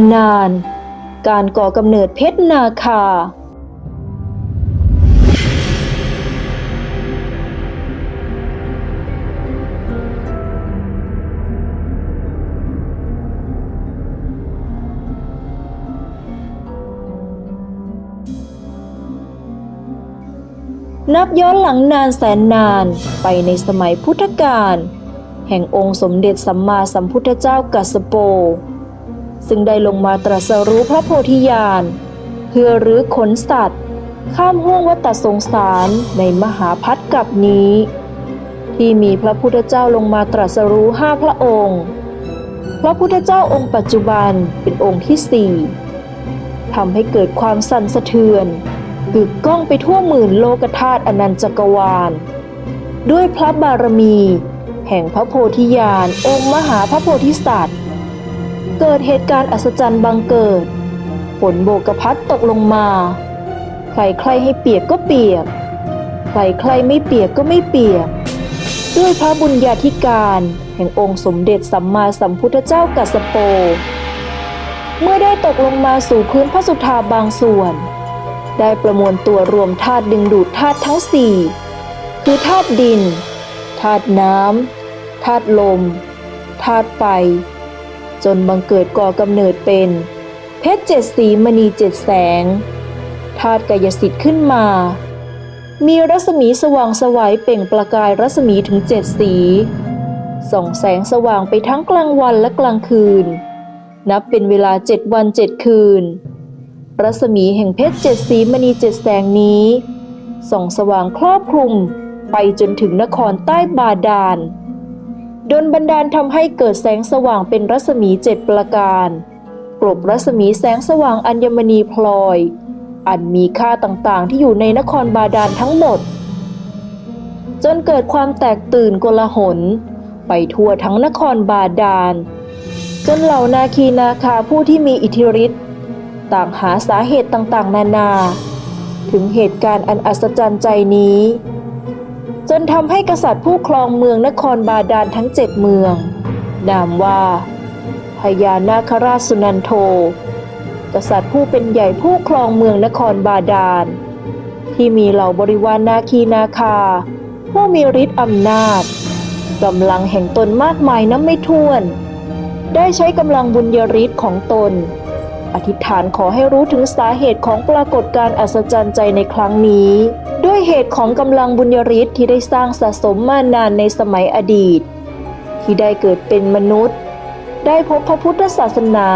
ำนาน การก่อกำเนิดเพชรนาคา นับย้อนหลังนานแสนนานไปในสมัยพุทธกาลแห่งองค์สมเด็จสัมมาสัมพุทธเจ้ากัสสโป ซึ่งได้ลงมาตรัสรู้พระโพธิญาณ เพื่อรื้อขนสัตว์ ข้ามห้วงวัฏสงสารในมหาพัฒกับนี้ ที่มีพระพุทธเจ้าลงมาตรัสรู้ห้าพระองค์ พระพุทธเจ้าองค์ปัจจุบันเป็นองค์ที่สี่ทำให้เกิดความสั่นสะเทือนกึกก้องไปทั่วหมื่นโลกธาตุอนันตจักรวาล ด้วยพระบารมี แห่งพระโพธิญาณองค์มหาพระโพธิสัตว์ เกิดเหตุการณ์อัศจรรย์บังเกิด ฝนโบกพัดตกลงมา ใครใครให้เปียกก็เปียก ใครใครไม่เปียกก็ไม่เปียก ด้วยพระบุญญาธิการ แห่งองค์สมเด็จสัมมาสัมพุทธเจ้ากัสโป เมื่อได้ตกลงมาสู่พื้นพระสุธาบางส่วน ได้ประมวลตัวรวมธาตุดึงดูดธาตุทั้งสี่คือธาตุดิน ธาตุน้ำธาตุลม ธาตุไฟ จนบังเกิดก่อกำเนิดเป็น เพชรเจ็ดสีมณีเจ็ดแสงธาตุกายสิทธิ์ขึ้นมา มีรัศมีสว่างสวัยเปล่งประกายรัศมีถึงเจ็ดสี ส่องแสงสว่างไปทั้งกลางวันและกลางคืน นับเป็นเวลาเจ็ดวันเจ็ดคืน รัศมีแห่งเพชรเจ็ดสีมณีเจ็ดแสงนี้ ส่องสว่างครอบคลุมไปจนถึงนครใต้บาดาล ดนบันดาลทำให้เกิดแสงสว่างเป็นรัศมีเจ็ดประการ กลบรัศมีแสงสว่างอัญมณีพลอย อันมีค่าต่างๆที่อยู่ในนครบาดาลทั้งหมด จนเกิดความแตกตื่นโกลาหล ไปทั่วทั้งนครบาดาล จนเหล่านาคีนาคาผู้ที่มีอิทธิฤทธิ์ต่างหาสาเหตุต่างๆ นานา ถึงเหตุการณ์อันอัศจรรย์ใจนี้ จนทำให้กษัตริย์ผู้ครองเมืองนครบาดาลทั้งเจ็ดเมือง นามว่า พญานาคราชสุนันโท กษัตริย์ผู้เป็นใหญ่ผู้ครองเมืองนครบาดาล ที่มีเหล่าบริวารนาคีนาคา ผู้มีฤทธิ์อำนาจกำลังแห่งตนมากมายนับไม่ถ้วน ได้ใช้กำลังบุญยฤทธิ์ของตน อธิษฐานขอให้รู้ถึงสาเหตุของปรากฏการณ์อัศจรรย์ใจในครั้งนี้ ด้วยเหตุของกำลังบุญยฤทธิ์ที่ได้สร้างสะสมมานานในสมัยอดีต ที่ได้เกิดเป็นมนุษย์ ได้พบพระพุทธศาสนา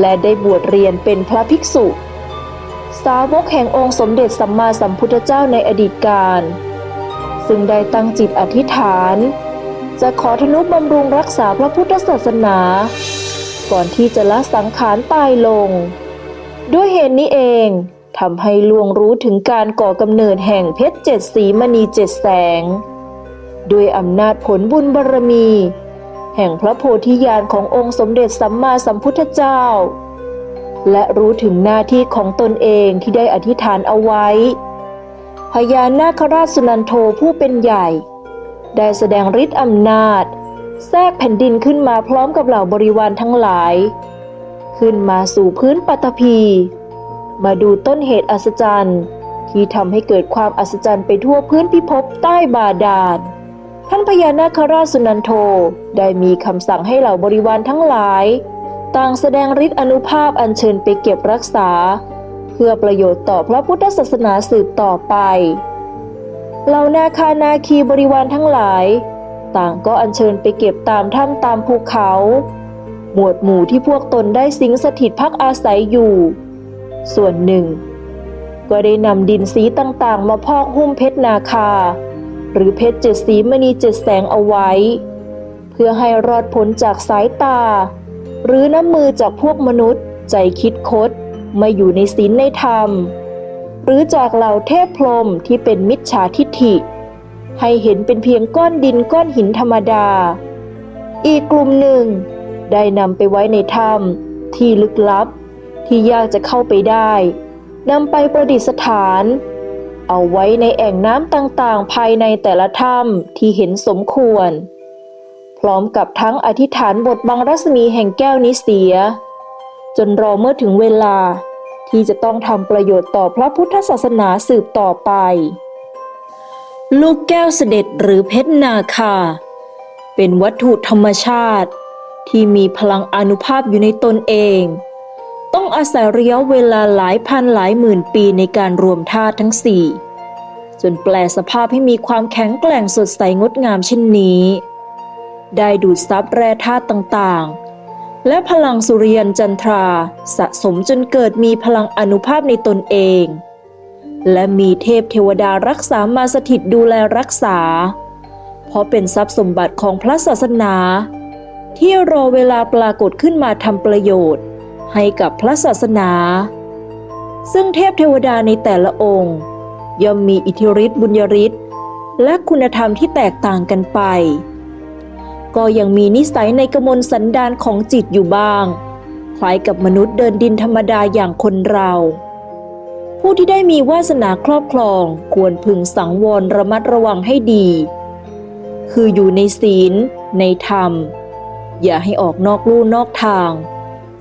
และได้บวชเรียนเป็นพระภิกษุ สาวกแห่งองค์สมเด็จสัมมาสัมพุทธเจ้าในอดีตการ ซึ่งได้ตั้งจิตอธิษฐาน จะขอทนุบำรุงรักษาพระพุทธศาสนา ก่อนที่จะละสังขารตายลง ด้วยเหตุนี้เอง ทำให้ลวงรู้ถึงการก่อกำเนิดแห่งเพชรเจ็ดสีมณีเจ็ดแสง ด้วยอำนาจผลบุญบารมี แห่งพระโพธิญาณขององค์สมเด็จสัมมาสัมพุทธเจ้า และรู้ถึงหน้าที่ของตนเองที่ได้อธิษฐานเอาไว้ พญานาคราชสุนันโทผู้เป็นใหญ่ ได้แสดงฤทธิ์อำนาจ แทรกแผ่นดินขึ้นมาพร้อมกับเหล่าบริวารทั้งหลาย ขึ้นมาสู่พื้นปัตภี มาดูต้นเหตุอัศจรรย์ ที่ทำให้เกิดความอัศจรรย์ไปทั่วพื้นพิภพใต้บาดาลท่านพญานาคราชสุนันโทได้มีคำสั่งให้เหล่าบริวารทั้งหลาย ต่างแสดงฤทธิ์อนุภาพอัญเชิญไปเก็บรักษา เพื่อประโยชน์ต่อพระพุทธศาสนาสืบต่อไป เหล่านาคานาคีบริวารทั้งหลาย ต่างก็อัญเชิญไปเก็บตามถ้ำตามภูเขา หมวดหมู่ที่พวกตนได้สิงสถิตพักอาศัยอยู่ ส่วนหนึ่ง ก็ได้นำดินสีต่างๆ มาพอกหุ้มเพชรนาคา หรือเพชรเจ็ดสีมณีเจ็ดแสงเอาไว้ เพื่อให้รอดพ้นจากสายตา หรือน้ำมือจากพวกมนุษย์ ใจคิดคดไม่อยู่ในศีลในธรรม หรือจากเหล่าเทพพรมที่เป็นมิจฉาทิฐิ ให้เห็นเป็นเพียงก้อนดินก้อนหินธรรมดา อีกกลุ่มหนึ่ง ได้นำไปไว้ในถ้ำที่ลึกลับ ที่ยากจะเข้าไปได้นำไปประดิษฐาน เอาไว้ในแอ่งน้ำต่างๆ ภายในแต่ละถ้ำที่เห็นสมควร พร้อมกับทั้งอธิษฐานบทบังรัศมีแห่งแก้วนี้เสีย จนรอเมื่อถึงเวลาที่จะต้องทำประโยชน์ต่อพระพุทธศาสนาสืบต่อไป ลูกแก้วเสด็จหรือเพชรนาคา เป็นวัตถุธรรมชาติ ที่มีพลังอนุภาพอยู่ในตนเอง ต้องอาศัยระยะเวลาหลายพันหลายหมื่นปีในการรวมธาตุทั้งสี่จนแปลสภาพให้มีความแข็งแกร่งสดใสงดงามเช่นนี้ ได้ดูดซับแร่ธาตุต่างๆ และพลังสุริยันจันทราสะสมจนเกิดมีพลังอนุภาพในตนเอง และมีเทพเทวดารักษามาสถิตดูแลรักษา เพราะเป็นทรัพย์สมบัติของพระศาสนา ที่รอเวลาปรากฏขึ้นมาทำประโยชน์ ให้กับพระศาสนา ซึ่งเทพเทวดาในแต่ละองค์ ย่อมมีอิทธิฤทธิ์บุญยฤทธิ์และคุณธรรมที่แตกต่างกันไป ก็ยังมีนิสัยในกมลสันดานของจิตอยู่บ้าง คล้ายกับมนุษย์เดินดินธรรมดาอย่างคนเรา ผู้ที่ได้มีวาสนาครอบครองควรพึงสังวรระมัดระวังให้ดี คืออยู่ในศีล ในธรรม อย่าให้ออกนอกลู่นอกทาง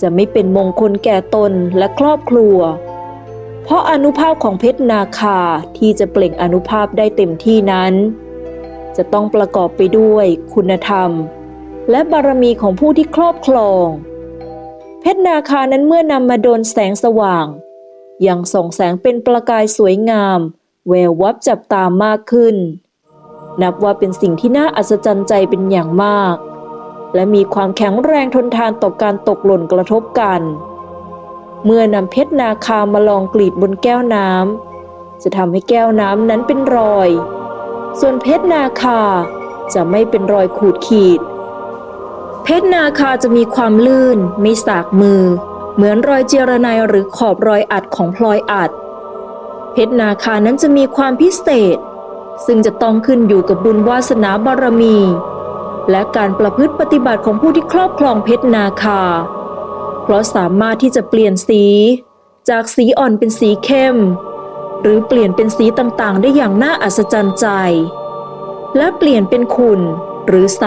จะไม่เป็นมงคลแก่ตนและครอบครัว เพราะอนุภาพของเพชรนาคาที่จะเปล่งอนุภาพได้เต็มที่นั้น จะต้องประกอบไปด้วยคุณธรรม และบารมีของผู้ที่ครอบครอง เพชรนาคานั้นเมื่อนำมาโดนแสงสว่าง ยังส่องแสงเป็นประกายสวยงาม แวววับจับตามมากขึ้น นับว่าเป็นสิ่งที่น่าอัศจรรย์ใจเป็นอย่างมาก และมีความแข็งแรงทนทานต่อการตกหล่นกระทบกัน เมื่อนำเพชรนาคามาลองกรีดบนแก้วน้ำจะทำให้แก้วน้ำนั้นเป็นรอย ส่วนเพชรนาคาจะไม่เป็นรอยขูดขีด เพชรนาคาจะมีความลื่นไม่สากมือ เหมือนรอยเจรไนหรือขอบรอยอัดของพลอยอัด เพชรนาคานั้นจะมีความพิเศษ ซึ่งจะต้องขึ้นอยู่กับบุญวาสนาบารมี และการประพฤติปฏิบัติของผู้ที่ครอบครองเพชรนาคา เพราะสามารถที่จะเปลี่ยนสี จากสีอ่อนเป็นสีเข้ม หรือเปลี่ยนเป็นสีต่างๆ ได้อย่างน่าอัศจรรย์ใจ และเปลี่ยนเป็นขุ่นหรือใส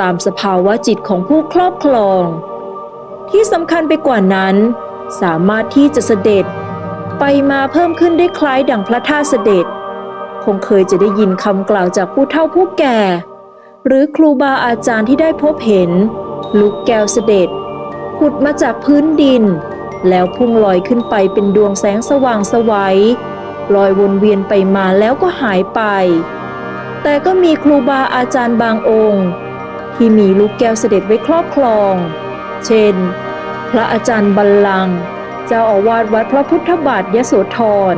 ตามสภาวะจิตของผู้ครอบครอง ที่สำคัญไปกว่านั้น สามารถที่จะเสด็จไปมาเพิ่มขึ้นได้คล้ายดังพระท่าตุเสด็จ คงเคยจะได้ยินคำกล่าวจากผู้เฒ่าผู้แก่ หรือครูบาอาจารย์ที่ได้พบเห็น ลูกแก้วเสด็จผุดมาจากพื้นดิน แล้วพุ่งลอยขึ้นไปเป็นดวงแสงสว่างสวัยลอยวนเวียนไปมาแล้วก็หายไป แต่ก็มีครูบาอาจารย์บางองค์ ที่มีลูกแก้วเสด็จไว้ครอบครอง เช่น พระอาจารย์บัลลังก์เจ้าอาวาสวัดพระพุทธบาทยโสธร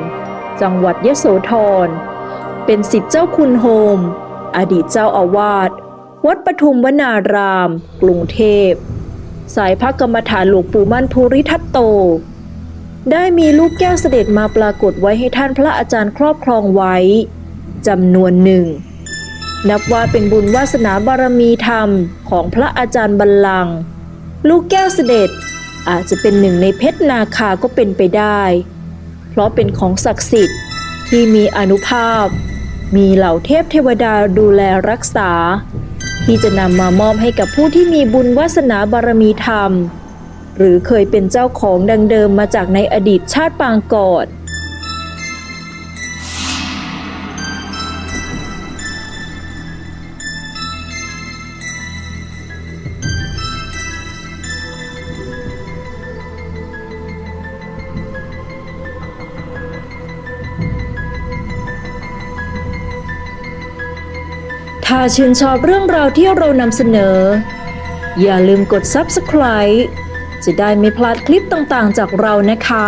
จังหวัดยโสธร เป็นสิทธิเจ้าคุณโฮม อดีตเจ้าอาวาสวัดปทุมวนาราม กรุงเทพ สายพระกรรมฐานหลวงปู่มั่นภูริทัตโต ได้มีลูกแก้วเสด็จมาปรากฏไว้ให้ท่านพระอาจารย์ครอบครองไว้จำนวนหนึ่ง นับว่าเป็นบุญวาสนาบารมีธรรมของพระอาจารย์บัลลัง ลูกแก้วเสด็จอาจจะเป็นหนึ่งในเพชรนาคาก็เป็นไปได้ เพราะเป็นของศักดิ์สิทธิ์ที่มีอนุภาพ มีเหล่าเทพเทวดาดูแลรักษา ที่จะนำมามอบให้กับผู้ที่มีบุญวาสนาบารมีธรรม หรือเคยเป็นเจ้าของดังเดิมมาจากในอดีตชาติปางก่อน ถ้าชื่นชอบเรื่องราวที่เรานำเสนอ อย่าลืมกด Subscribe จะได้ไม่พลาดคลิปต่างๆ จากเรานะคะ